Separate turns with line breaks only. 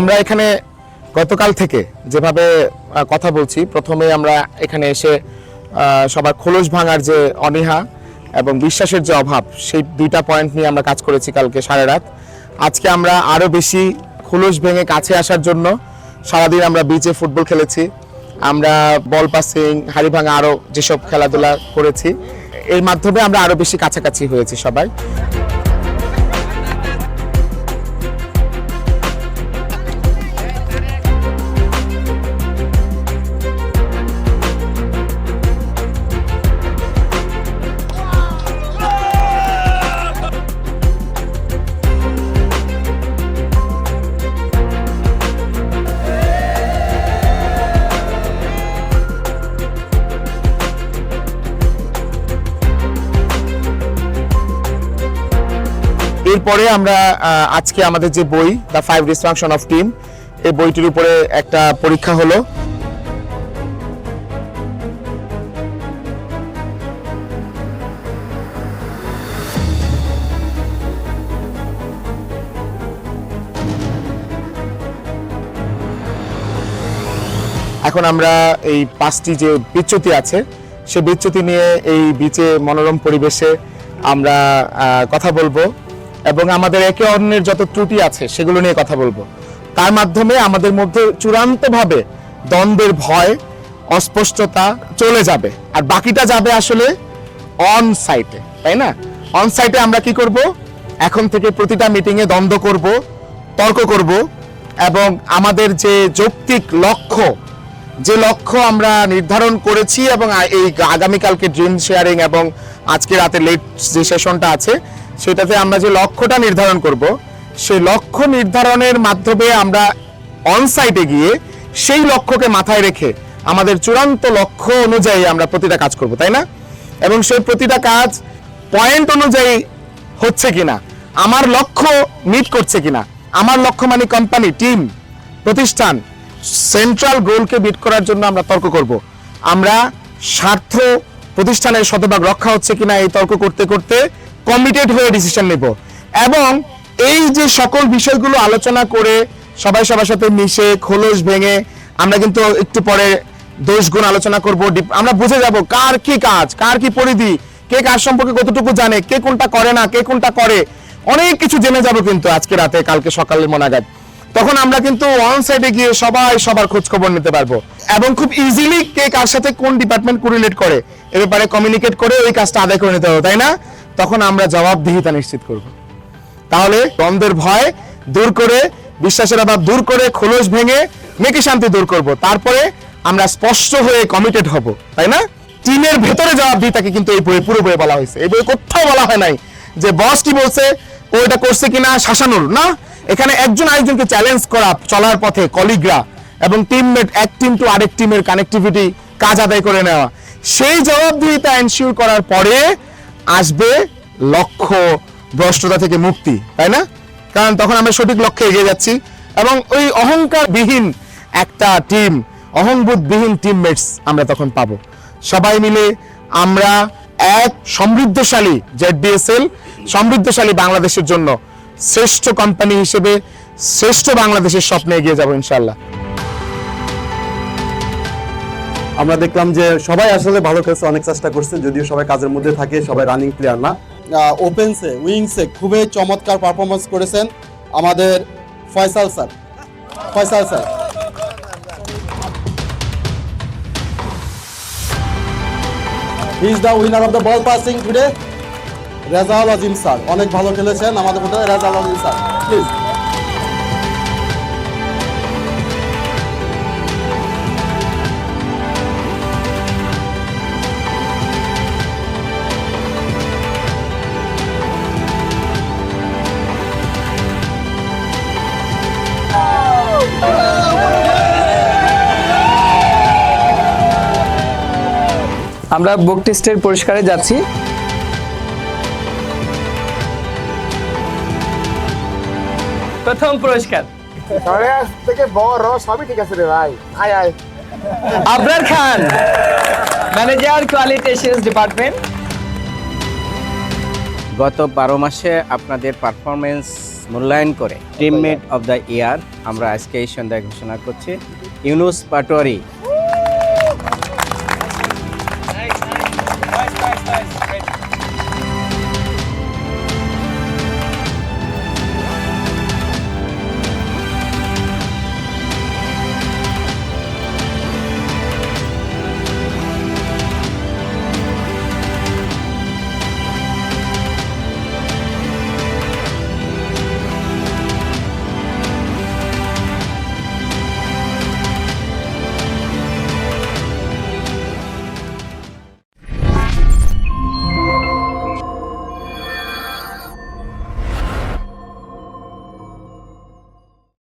আমরা এখানে গতকাল থেকে যেভাবে কথা বলছি, প্রথমে আমরা এখানে এসে সবার খোলস ভাঙার যে অনীহা এবং বিশ্বাসের যে অভাব, সেই দুইটা পয়েন্ট নিয়ে আমরা কাজ করেছি কালকে সারা রাত। আজকে আমরা আরও বেশি খোলস ভেঙে কাছে আসার জন্য সারাদিন আমরা বিচে ফুটবল খেলেছি। আমরা বল পাসিং হাড়ি ভাঙা আরও যেসব খেলাধুলা করেছি, এর মাধ্যমে আমরা আরও বেশি কাছাকাছি হয়েছি সবাই। এরপরে আমরা আজকে আমাদের যে বই the five dysfunction of team এই বইটির উপরে একটা পরীক্ষা হলো। এখন আমরা এই পাঁচটি যে বিচ্যুতি আছে, সে বিচ্যুতি নিয়ে এই বিচে মনোরম পরিবেশে আমরা কথা বলব। এবং আমাদের একে অন্যের যত ত্রুটি আছে সেগুলো নিয়ে কথা বলব। তার মাধ্যমে আমাদের মধ্যে চূড়ান্তভাবে দ্বন্দ্বের ভয়, অস্পষ্টতা চলে যাবে। আর বাকিটা যাবে আসলে অন সাইটে তাই না? অন সাইটে আমরা কি করব? এখন থেকে প্রতিটা মিটিংয়ে দ্বন্দ্ব করব, তর্ক করব এবং আমাদের যে যৌক্তিক লক্ষ্য, যে লক্ষ্য আমরা নির্ধারণ করেছি এবং এই আগামীকালকে ড্রিম শেয়ারিং এবং আজকে রাতে লেট যে সেশনটা আছে সেটাতে আমরা যে লক্ষ্যটা নির্ধারণ করব, সেই লক্ষ্য নির্ধারণের মাধ্যমে আমরা অন সাইটে গিয়ে সেই লক্ষ্যকে মাথায় রেখে আমাদের চূড়ান্ত লক্ষ্য অনুযায়ী আমরা প্রতিটা কাজ করব, তাই না? এবং সেই প্রতিটা কাজ পয়েন্ট অনুযায়ী হচ্ছে কিনা, আমার লক্ষ্য মিট করছে কিনা, আমার লক্ষ্য মানে কোম্পানি টিম প্রতিষ্ঠান সেন্ট্রাল গোলকে মিট করার জন্য আমরা তর্ক করব। আমরা স্বার্থ প্রতিষ্ঠানের শতভাগ রক্ষা হচ্ছে কিনা এই তর্ক করতে করতে কমিটেড হয়ে ডিসিশন নেব। এবং এই যে সকল বিষয়গুলো আলোচনা করে সবাই সবার সাথে মিশে খোলস ভেঙে আমরা কিন্তু একটু পরে দোষ গুণ আলোচনা করব। আমরা বুঝে যাব কার কি কাজ, কার কি পরিধি, কে কার সম্পর্কে কতটুকু জানে, কে কোনটা করে না, কে কোনটা করে, অনেক কিছু জেনে যাব কিন্তু আজকে রাতে, কালকে সকালে মনাগাদ তখন আমরা কিন্তু অন সাইডে গিয়ে সবাই সবার খোঁজ খবর নিতে পারব। এবং খুব ইজিলি কে কার সাথে কোন ডিপার্টমেন্ট কোরিলেট করে, এ ব্যাপারে কমিউনিকেট করে ওই কাজটা আদায় করে নিতে হবে, তাই না? তখন আমরা জবাবদিহিতা নিশ্চিত করব। তাহলে দ্বন্দ্বের ভয় দূর করে বিশ্বাসের অভাব দূর করে, খোলস ভেঙে মেকি শান্তি দূর করব। তারপরে আমরা স্পষ্ট হয়ে কমিটেড হব, তাই না? টিমের ভেতরে জবাবদিহিতাকে কিন্তু এই বইয়ে পুরো বইয়ে বলা হয়েছে। এই বইয়ে কোথাও বলা হয় নাই যে বস কি বলছে, ও এটা করছে কিনা শাসানোর না? এখানে একজন আরেকজনকে চ্যালেঞ্জ করা, চলার পথে কলিগরা এবং টিমমেট এক টিম টু আরেক টিমের কানেক্টিভিটি কাজ আদায় করে নেওয়া। সেই জবাবদিহিতা এনশিওর করার পরে আসবে লক্ষ্য ভ্রষ্টতা থেকে মুক্তি, তাই না? কারণ তখন আমরা সঠিক লক্ষ্যে এগিয়ে যাচ্ছি। এবং ওই অহংকারবিহীন একটা টিম অহংবোধবিহীন টিমমেটস আমরা তখন পাবো। সবাই মিলে আমরা এক সমৃদ্ধশালী জেডবিএসএল সমৃদ্ধশালী বাংলাদেশের জন্য শ্রেষ্ঠ কোম্পানি হিসেবে, শ্রেষ্ঠ বাংলাদেশের স্বপ্নে এগিয়ে যাব ইনশাল্লাহ
আমরা দেখলাম যে সবাই আসলে ভালো খেলছে, অনেক চেষ্টা করছে, যদিও সবাই কাজের মধ্যে থাকে, সবাই রানিং প্লেয়ার না। ওপেনসে উইংসে খুবই চমৎকার পারফরমেন্স করেছেন আমাদের Faisal sir. Faisal sir. Is the winner of the ball passing today Rezaul Azim sir অনেক ভালো খেলেছেন আমাদের মধ্যে রেজাউল আজিম স্যার প্লিজ
আমরা বুক টেস্টের পুরস্কারে যাচ্ছি। প্রথম পুরস্কার।
থেকে বড় সবই ঠিক আছে রে ভাই। আয় আয়।
Abrar Khan manager quality assurance department
গত বারো মাসে আপনাদের পারফরমেন্স মূল্যায়ন করে টিমমেট অফ দ্য ইয়ার আমরা আজকে এই সন্ধ্যায় ঘোষণা করছি। ইউনুস পাটোয়ারি